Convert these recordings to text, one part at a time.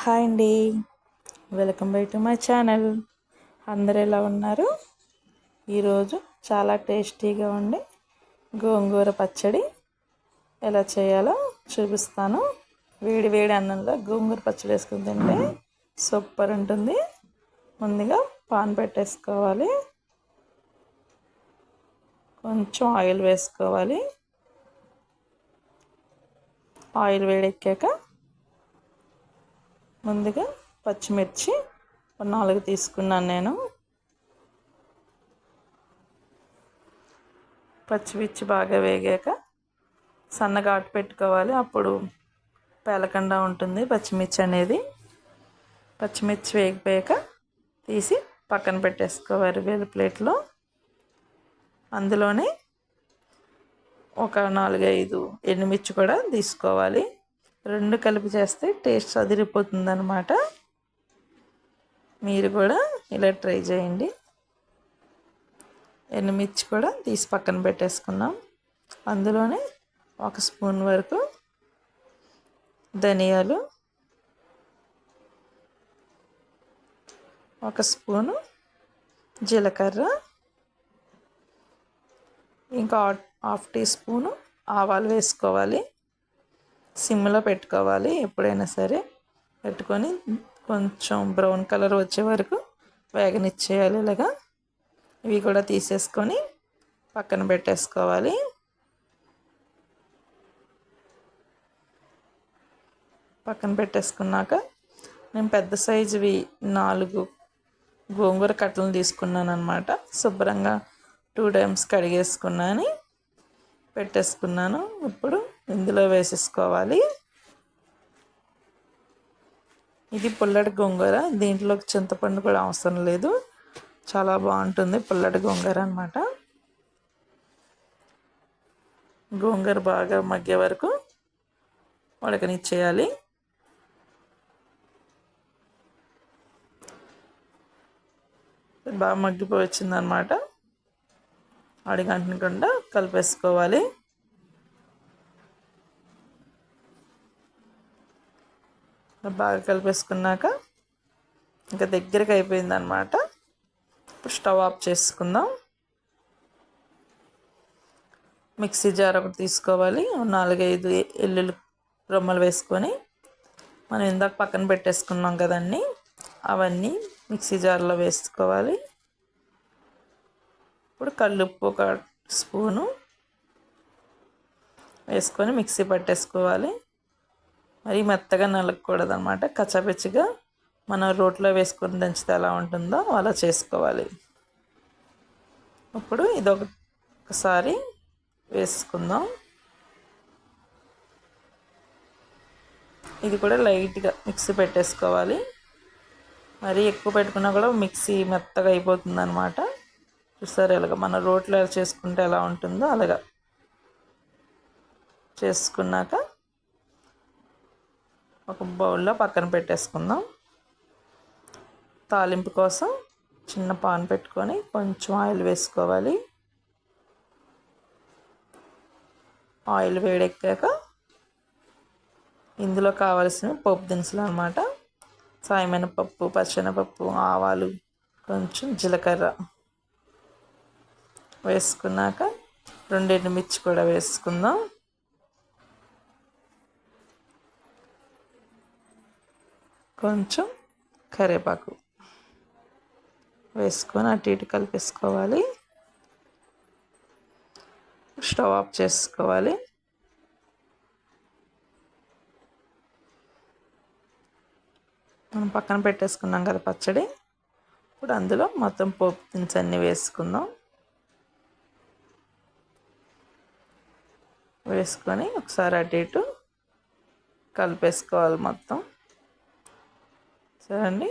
Hi అండి. Welcome back to my channel అందరు ఎలా ఉన్నారు? ఈరోజు చాలా టేస్టీగా ఉండి గోంగూర పచ్చడి ఎలా చేయాలో చూపిస్తాను. వేడి వేడి అన్నంలో గోంగూర పచ్చడి వేసుకుని తింటే సూపర్ ఉంటుంది. ముందుగా పాన్ పెట్టేసుకోవాలి. కొంచెం ఆయిల్ వేసుకోవాలి. ఆయిల్ వేడెక్కాక ముందుగా పచ్చిమిర్చి నాలుగు తీసుకున్నాను నేను. పచ్చిమిర్చి బాగా వేగాక సన్నగా ఆటు పెట్టుకోవాలి. అప్పుడు పేలకుండా ఉంటుంది పచ్చిమిర్చి అనేది. పచ్చిమిర్చి వేగిపోయాక తీసి పక్కన పెట్టేసుకోవాలి వేరే ప్లేట్లో. అందులోనే ఒక నాలుగైదు ఎండుమిర్చి కూడా తీసుకోవాలి. రెండు కలిపి చేస్తే టేస్ట్ అదిరిపోతుంది అనమాట మీరు కూడా ఇలా ట్రై చేయండి. ఎండుమిర్చి కూడా తీసి పక్కన పెట్టేసుకున్నాం. అందులోనే ఒక స్పూన్ వరకు ధనియాలు ఒక స్పూను జీలకర్ర ఇంకా హాఫ్ టీ స్పూను ఆవాలు వేసుకోవాలి. సిమ్లో పెట్టుకోవాలి ఎప్పుడైనా సరే. పెట్టుకొని కొంచెం బ్రౌన్ కలర్ వచ్చే వరకు వేగనిచ్చేయాలి ఇలాగా. ఇవి కూడా తీసేసుకొని పక్కన పెట్టేసుకోవాలి. పక్కన పెట్టేసుకున్నాక నేను పెద్ద సైజువి నాలుగు గోంగూర కట్టలను తీసుకున్నాను అనమాట శుభ్రంగా టూ టైమ్స్ కడిగేసుకున్నాను. పెట్టేసుకున్నాను. ఇప్పుడు ఇందులో వేసేసుకోవాలి. ఇది పుల్లటి గోంగూర. దీంట్లోకి చింతపండు కూడా అవసరం లేదు. చాలా బాగుంటుంది పుల్లటి గోంగూర అనమాట గోంగూర బాగా మగ్గే వరకు ఉడకనిచ్చేయాలి. బాగా మగ్గిపోయి వచ్చిందనమాట అడిగంటకుండా కలిపేసుకోవాలి. బాగా కలిపేసుకున్నాక ఇంకా దగ్గరికి అయిపోయింది అనమాట ఇప్పుడు స్టవ్ ఆఫ్ చేసుకుందాం. మిక్సీ జార్ ఒకటి తీసుకోవాలి. నాలుగైదు ఎల్లులు రొమ్మలు వేసుకొని మనం ఇందాక పక్కన పెట్టేసుకున్నాం కదండి. అవన్నీ మిక్సీ జార్లో వేసుకోవాలి. ఇప్పుడు కల్లుప్పు ఒక స్పూను వేసుకొని మిక్సీ పట్టేసుకోవాలి. మరీ మెత్తగా నలగకూడదు అనమాట కచ్చపిచ్చిగా మనం రోట్లో వేసుకొని దంచితే ఎలా ఉంటుందో అలా చేసుకోవాలి. ఇప్పుడు ఒకసారి వేసుకుందాం. ఇది కూడా లైట్గా మిక్సీ పెట్టేసుకోవాలి. మరీ ఎక్కువ పెట్టుకున్నా కూడా మిక్సీ మెత్తగా అయిపోతుంది అనమాట చూసారు ఇలాగ మన రోట్లో చేసుకుంటే ఎలా ఉంటుందో అలాగా చేసుకున్నాక ఒక బౌల్లో పక్కన పెట్టేసుకుందాం. తాలింపు కోసం చిన్న పాన్ పెట్టుకొని కొంచెం ఆయిల్ వేసుకోవాలి. ఆయిల్ వేడెక్కాక ఇందులో కావలసిన పప్పు దినుసులు అనమాట సాయమినపప్పు పచ్చనపప్పు ఆవాలు కొంచెం జీలకర్ర వేసుకున్నాక రెండు మిర్చి కూడా వేసుకుందాం. కొంచెం కరివేపాకు వేసుకొని అటు ఇటు కలిపేసుకోవాలి. స్టవ్ ఆఫ్ చేసుకోవాలి. మనం పక్కన పెట్టేసుకున్నాం కదా పచ్చడి. ఇప్పుడు అందులో మొత్తం పోపు దినుసు అన్నీ వేసుకుందాం. వేసుకొని ఒకసారి అటు ఇటు కలిపేసుకోవాలి మొత్తం. చూడండి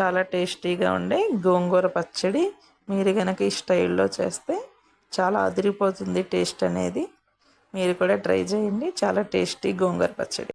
చాలా టేస్టీగా ఉండే గోంగూర పచ్చడి మీరు కనుక ఈ స్టైల్లో చేస్తే చాలా అదిరిపోతుంది టేస్ట్ అనేది. మీరు కూడా ట్రై చేయండి. చాలా టేస్టీ గోంగూర పచ్చడి.